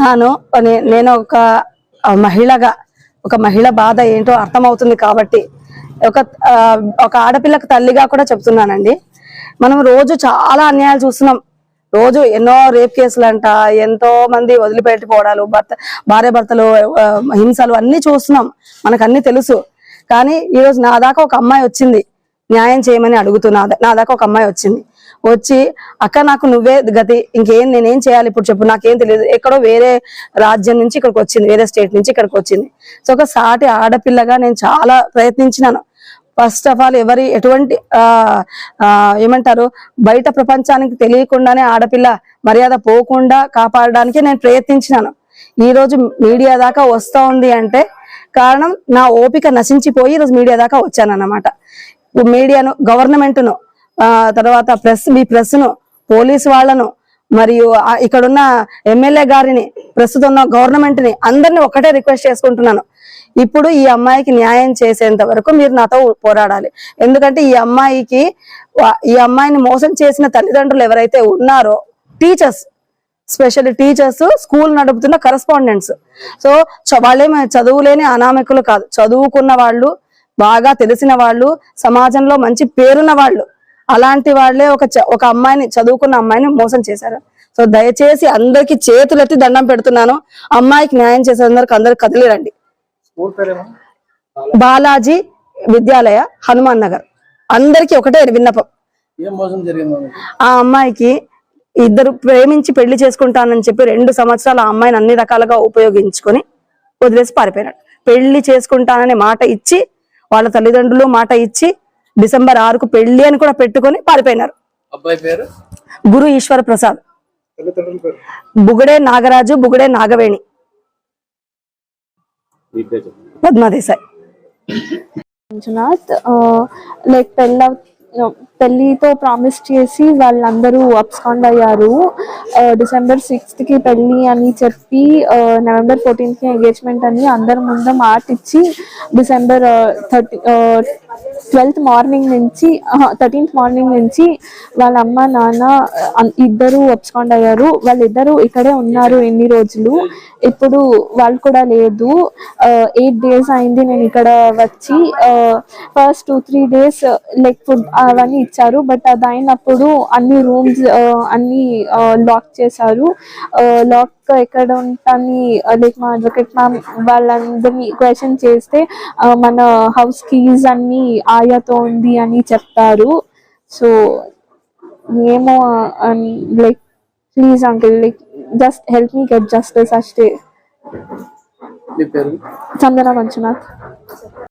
నాను నేను ఒక మహిళగా ఒక మహిళ బాధ ఏంటో అర్థమవుతుంది కాబట్టి ఒక ఒక ఆడపిల్లకు తల్లిగా కూడా చెప్తున్నానండి. మనం రోజు చాలా అన్యాయాలు చూస్తున్నాం. రోజు ఎన్నో రేప్ కేసులు అంట ఎంతో మంది వదిలిపెట్టిపోవడాలు భర్త భార్య భర్తలు హింసలు అన్నీ చూస్తున్నాం. మనకు అన్ని తెలుసు. కానీ ఈరోజు నా దాకా ఒక అమ్మాయి వచ్చింది. న్యాయం చేయమని అడుగుతున్నా. నా దాకా ఒక అమ్మాయి వచ్చింది. వచ్చి అక్క నాకు నువ్వే గతి. ఇంకేం నేనేం చేయాలి ఇప్పుడు చెప్పు. నాకేం తెలియదు. ఎక్కడో వేరే రాజ్యం నుంచి ఇక్కడికి వచ్చింది. వేరే స్టేట్ నుంచి ఇక్కడికి వచ్చింది. సో ఒక సాటి ఆడపిల్లగా నేను చాలా ప్రయత్నించినాను. ఫస్ట్ ఆఫ్ ఆల్ ఎవరి ఎటువంటి ఏమంటారు బయట ప్రపంచానికి తెలియకుండానే ఆడపిల్ల మర్యాద పోకుండా కాపాడడానికి నేను ప్రయత్నించినాను. ఈ రోజు మీడియా దాకా వస్తూ ఉంది అంటే కారణం నా ఓపిక నశించిపోయి ఈరోజు మీడియా దాకా వచ్చాను అన్నమాట మీడియాను గవర్నమెంట్ను తర్వాత ప్రెస్ మీ ప్రెస్ను పోలీస్ పోలీసు వాళ్ళను మరియు ఇక్కడున్న ఎమ్మెల్యే గారిని ప్రస్తుతం ఉన్న గవర్నమెంట్ని అందరినీ అందరిని ఒకటే రిక్వెస్ట్ చేసుకుంటున్నాను. ఇప్పుడు ఈ అమ్మాయికి న్యాయం చేసేంత వరకు మీరు నాతో పోరాడాలి. ఎందుకంటే ఈ అమ్మాయికి ఈ అమ్మాయిని మోసం చేసిన తల్లిదండ్రులు ఎవరైతే ఉన్నారో టీచర్స్ స్పెషల్ టీచర్స్ స్కూల్ నడుపుతున్న కరస్పాండెంట్స్. సో చ- వాళ్ళేమి చదువులేని అనామకులు కాదు. చదువుకున్న వాళ్ళు బాగా తెలిసిన వాళ్ళు సమాజంలో మంచి పేరున్న వాళ్ళు. అలాంటి వాళ్ళే ఒక ఒక అమ్మాయిని చదువుకున్న అమ్మాయిని మోసం చేశారు. సో దయచేసి అందరికి చేతులెత్తి దండం పెడుతున్నాను. అమ్మాయికి న్యాయం చేసేందరికి అందరికి కదిలిరండి. బాలాజీ. విద్యాలయ హనుమాన్ నగర్. అందరికి ఒకటే విన్నపం? ఆ అమ్మాయికి ఇద్దరు ప్రేమించి పెళ్ళి చేసుకుంటానని చెప్పి రెండు సంవత్సరాలు ఆ అమ్మాయిని అన్ని రకాలుగా ఉపయోగించుకొని వదిలేసి పారిపోయినాడు. పెళ్ళి చేసుకుంటానని మాట ఇచ్చి వాళ్ళ తల్లిదండ్రులు మాట ఇచ్చి డిసెంబర్ ఆరుకు పెళ్ళి అని కూడా పెట్టుకొని పారిపోయినారు. అబ్బాయి పేరు? గురు ఈశ్వర ప్రసాద్. బుగడే నాగరాజు బుగడే నాగవేణి. పద్మాదేశాయ్. మంజునాథ్ లైక్ పెళ్ళ పెళ్ళితో ప్రామిస్ చేసి వాళ్ళందరూ అబ్స్కాండ్ అయ్యారు. డిసెంబర్ సిక్స్త్కి పెళ్ళి అని చెప్పి నవంబర్ ఫోర్టీన్త్కి ఎంగేజ్మెంట్ అని అందరి ముందు మాట ఇచ్చి డిసెంబర్ థర్టీ ట్వెల్త్ మార్నింగ్ నుంచి థర్టీన్త్ మార్నింగ్ నుంచి వాళ్ళ అమ్మ నాన్న ఇద్దరు అబ్స్కాండ్ అయ్యారు. వాళ్ళిద్దరూ ఇక్కడే ఉన్నారు ఎన్ని రోజులు. ఇప్పుడు వాళ్ళు కూడా లేదు. ఎయిట్ డేస్ అయింది నేను ఇక్కడ వచ్చి first two three days like food అవన్నీ ఇచ్చారు బట్ అది అయినప్పుడు అన్ని రూమ్స్ అన్ని లాక్ చేశారు. లాక్ ఎక్కడ ఉంటాని లైక్ మా అడ్వకేట్ మ్యామ్ వాళ్ళందరినీ క్వశ్చన్ చేస్తే మన హౌస్ కీస్ అన్ని ఆయాతో ఉంది అని చెప్తారు. సో ఏమో like please uncle like just help me get justice అష్టే. Chandana Manjunath